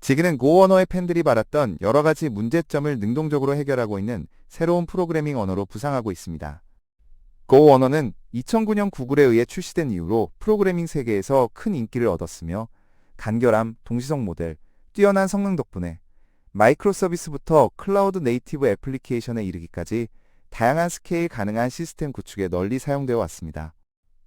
지기는 고 언어의 팬들이 받았던 여러 가지 문제점을 능동적으로 해결하고 있는 새로운 프로그래밍 언어로 부상하고 있습니다. 고 언어는 2009년 구글에 의해 출시된 이후로 프로그래밍 세계에서 큰 인기를 얻었으며 간결함, 동시성 모델, 뛰어난 성능 덕분에 마이크로 서비스부터 클라우드 네이티브 애플리케이션에 이르기까지 다양한 스케일 가능한 시스템 구축에 널리 사용되어 왔습니다.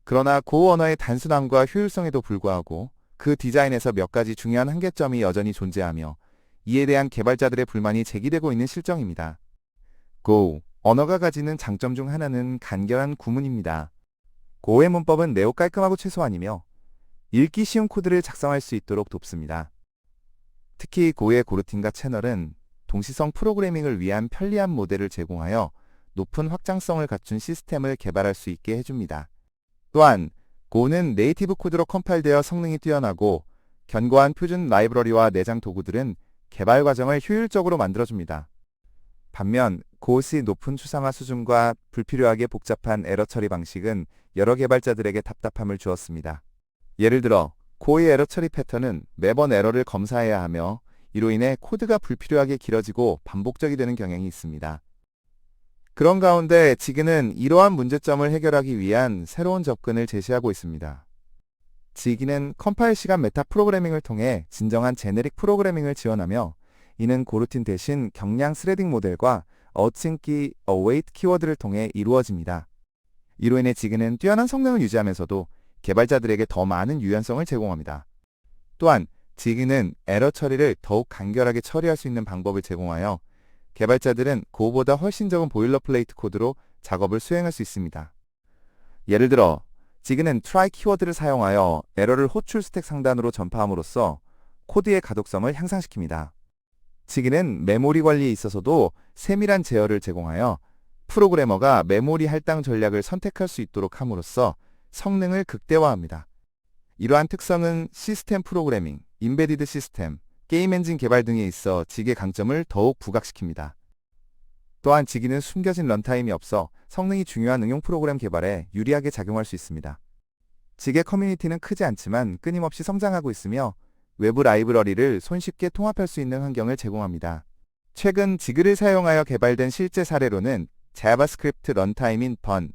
그러나 고 언어의 단순함과 효율성에도 불구하고 그 디자인에서 몇 가지 중요한 한계점이 여전히 존재하며 이에 대한 개발자들의 불만이 제기되고 있는 실정입니다. Go 언어가 가지는 장점 중 하나는 간결한 구문입니다. 고의 문법은 매우 깔끔하고 최소한이며 읽기 쉬운 코드를 작성할 수 있도록 돕습니다. 특히 고의 고르틴과 채널은 동시성 프로그래밍을 위한 편리한 모델을 제공하여 높은 확장성을 갖춘 시스템을 개발할 수 있게 해줍니다. 또한 고는 네이티브 코드로 컴파일되어 성능이 뛰어나고 견고한 표준 라이브러리와 내장 도구들은 개발 과정을 효율적으로 만들어줍니다. 반면 고스의 높은 추상화 수준과 불필요하게 복잡한 에러 처리 방식은 여러 개발자들에게 답답함을 주었습니다. 예를 들어 고의 에러 처리 패턴은 매번 에러를 검사해야 하며 이로 인해 코드가 불필요하게 길어지고 반복적이 되는 경향이 있습니다. 그런 가운데 지기는 이러한 문제점을 해결하기 위한 새로운 접근을 제시하고 있습니다. 지기는 컴파일 시간 메타 프로그래밍을 통해 진정한 제네릭 프로그래밍을 지원하며 이는 고루틴 대신 경량 스레딩 모델과 어칭키, await 키워드를 통해 이루어집니다. 이로 인해 지그는 뛰어난 성능을 유지하면서도 개발자들에게 더 많은 유연성을 제공합니다. 또한 지그는 에러 처리를 더욱 간결하게 처리할 수 있는 방법을 제공하여 개발자들은 고보다 훨씬 적은 보일러 플레이트 코드로 작업을 수행할 수 있습니다. 예를 들어 지그는 try 키워드를 사용하여 에러를 호출 스택 상단으로 전파함으로써 코드의 가독성을 향상시킵니다. 지기는 메모리 관리에 있어서도 세밀한 제어를 제공하여 프로그래머가 메모리 할당 전략을 선택할 수 있도록 함으로써 성능을 극대화합니다. 이러한 특성은 시스템 프로그래밍, 인베디드 시스템, 게임 엔진 개발 등에 있어 직의 강점을 더욱 부각시킵니다. 또한 지기는 숨겨진 런타임이 없어 성능이 중요한 응용 프로그램 개발에 유리하게 작용할 수 있습니다. 직의 커뮤니티는 크지 않지만 끊임없이 성장하고 있으며 외부 라이브러리를 손쉽게 통합할 수 있는 환경을 제공합니다. 최근 지그를 사용하여 개발된 실제 사례로는 자바스크립트 런타임인 번,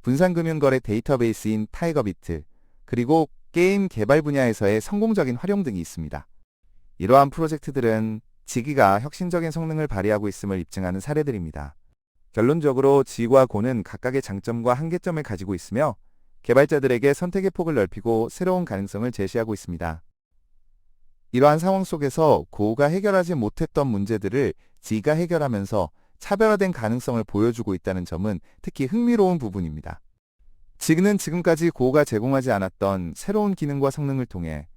분산금융거래 데이터베이스인 타이거비트, 그리고 게임 개발 분야에서의 성공적인 활용 등이 있습니다. 이러한 프로젝트들은 지기가 혁신적인 성능을 발휘하고 있음을 입증하는 사례들입니다. 결론적으로 지와 고는 각각의 장점과 한계점을 가지고 있으며 개발자들에게 선택의 폭을 넓히고 새로운 가능성을 제시하고 있습니다. 이러한 상황 속에서 고가 해결하지 못했던 문제들을 지가 해결하면서 차별화된 가능성을 보여주고 있다는 점은 특히 흥미로운 부분입니다. 지그는 지금까지 고가 제공하지 않았던 새로운 기능과 성능을 통해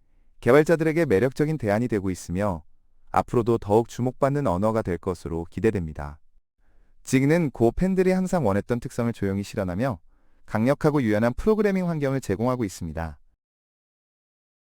개발자들에게 매력적인 대안이 되고 있으며 앞으로도 더욱 주목받는 언어가 될 것으로 기대됩니다. 지그는 고 팬들이 항상 원했던 특성을 조용히 실현하며 강력하고 유연한 프로그래밍 환경을 제공하고 있습니다.